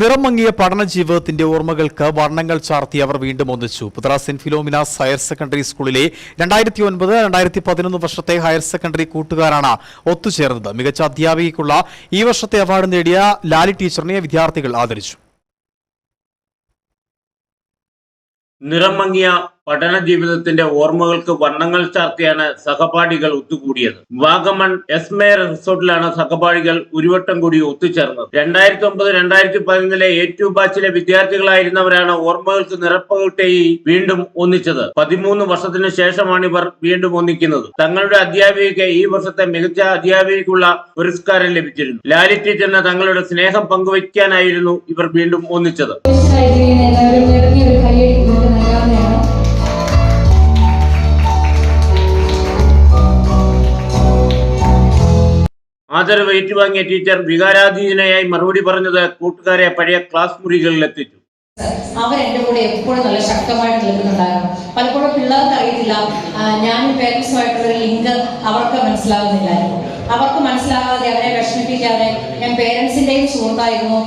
നിറം മങ്ങിയ പഠന ജീവിതത്തിന്റെ ഓർമ്മകൾക്ക് വർണങ്ങൾ ചാർത്തി അവർ വീണ്ടും ഒന്നിച്ചു. പുത്ര സെന്റ് ഫിലോമിനാസ് ഹയർ സെക്കൻഡറി സ്കൂളിലെ രണ്ടായിരത്തി ഒൻപത് രണ്ടായിരത്തി പതിനൊന്ന് വർഷത്തെ ഹയർ സെക്കൻഡറി കൂട്ടുകാരാണ് ഒത്തുചേർന്നത്. മികച്ച അധ്യാപികയ്ക്കുള്ള ഈ വർഷത്തെ അവാർഡ് നേടിയ ലാലി ടീച്ചറിനെ വിദ്യാർത്ഥികൾ ആദരിച്ചു. നിറം മങ്ങിയ പഠന ജീവിതത്തിന്റെ ഓർമ്മകൾക്ക് വർണങ്ങൾ ചാർത്തിയാണ് സഹപാഠികൾ ഒത്തുകൂടിയത്. വാഗമൺ എസ്മേ റിസോർട്ടിലാണ് സഹപാഠികൾ ഒരുവട്ടം കൂടി ഒത്തുചേർന്നത്. രണ്ടായിരത്തി ഒമ്പത് രണ്ടായിരത്തി പതിനൊന്നിലെ ഏറ്റവും ബാച്ചിലെ വിദ്യാർത്ഥികളായിരുന്നവരാണ് ഓർമ്മകൾക്ക് നിറപ്പകട്ടേയി വീണ്ടും ഒന്നിച്ചത്. പതിമൂന്ന് വർഷത്തിനു ശേഷമാണ് ഇവർ വീണ്ടും ഒന്നിക്കുന്നത്. തങ്ങളുടെ അധ്യാപികയ്ക്ക് ഈ വർഷത്തെ മികച്ച അധ്യാപികയ്ക്കുള്ള പുരസ്കാരം ലഭിച്ചിരുന്നു. ലാലി ടീച്ചറിന് തങ്ങളുടെ സ്നേഹം പങ്കുവയ്ക്കാനായിരുന്നു ഇവർ വീണ്ടും ഒന്നിച്ചത്. ആദരവ് ഏറ്റുവാങ്ങിയ ടീച്ചർ വികാരാധീനയായി മറുപടി പറഞ്ഞത് കൂട്ടുകാരെ പഴയ ക്ലാസ് മുറികളിൽ എത്തിച്ചു അവർ എന്റെ കൂടെ എപ്പോഴും നല്ല ശക്തമായിട്ട് നിൽക്കുന്നുണ്ടായിരുന്നു. പലപ്പോഴും പിള്ളേർക്ക് അറിയത്തില്ല ഞാനും പേരൻസുമായിട്ടുള്ള ലിങ്ക് അവർക്ക് മനസ്സിലാകുന്നില്ലായിരുന്നു. അവർക്ക് മനസ്സിലാകാതെ അവരെ വിഷമിപ്പിക്കാതെ ഞാൻ പേരൻസിന്റെയും സുഹൃത്തായിരുന്നു.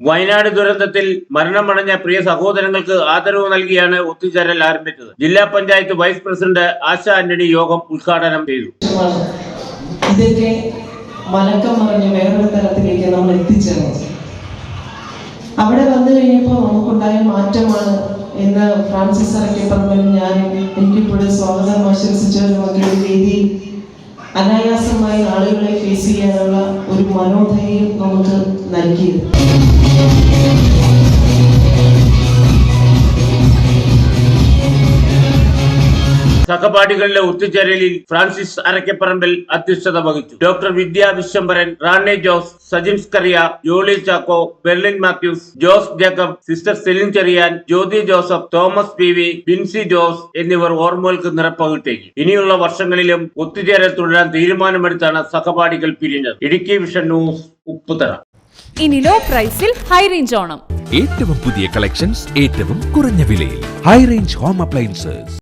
വയനാട് ദുരന്തത്തിൽ മരണമടഞ്ഞ പ്രിയ സഹോദരങ്ങൾക്ക് ആദരവ് നൽകിയാണ് ഒത്തുചേരൽ ആരംഭിച്ചത്. ജില്ലാ പഞ്ചായത്ത് വൈസ് പ്രസിഡന്റ് ആശ ആന്റണി യോഗം ഉദ്ഘാടനം ചെയ്തു. ഇതൊക്കെ മലക്കം മറിഞ്ഞ് വേറൊരു തലത്തിലേക്ക് നമ്മൾ എത്തിച്ചേർന്നു. അവിടെ വന്നു കഴിഞ്ഞപ്പോൾ നമുക്കുണ്ടായ മാറ്റമാണ് എന്ന് ഫ്രാൻസിസ് അറക്കപ്പറമ്പിൽ ഞാൻ എനിക്കിപ്പോഴും സ്വാഗതം ആശംസിച്ചവരുമൊക്കെ ഒരു രീതി അനായാസമായി ആളുകളെ ഫേസ് ചെയ്യാനുള്ള ഒരു മനോധൈര്യം നമുക്ക് നൽകിയത് സഹപാഠികളിലെ ഒത്തുചേരലിൽ ഫ്രാൻസിസ് അരക്കപ്പറമ്പിൽ അധ്യക്ഷത വഹിച്ചു. Doctor Vidya Vishwambharan Rani Jose Sajims Scaria Jolly Chacko Berlin Mathews Jose Jacob sister Celine Cherian Jyothi Joseph Thomas P V Binsy Jose എന്നിവർ ഓർമ്മകൾക്ക് നിറപ്പകിട്ടേക്ക് ഇനിയുള്ള വർഷങ്ങളിലും ഒത്തുചേരൽ തുടരാൻ തീരുമാനമെടുത്താണ് സഹപാഠികൾ പിരിഞ്ഞത്. Idukki vision news Upputhara. ഇനി ലോ പ്രൈസിൽ ഹൈ റേഞ്ച് ഓണം. ഏറ്റവും പുതിയ കളക്ഷൻസ് ഏറ്റവും കുറഞ്ഞ വിലയിൽ. High range home appliances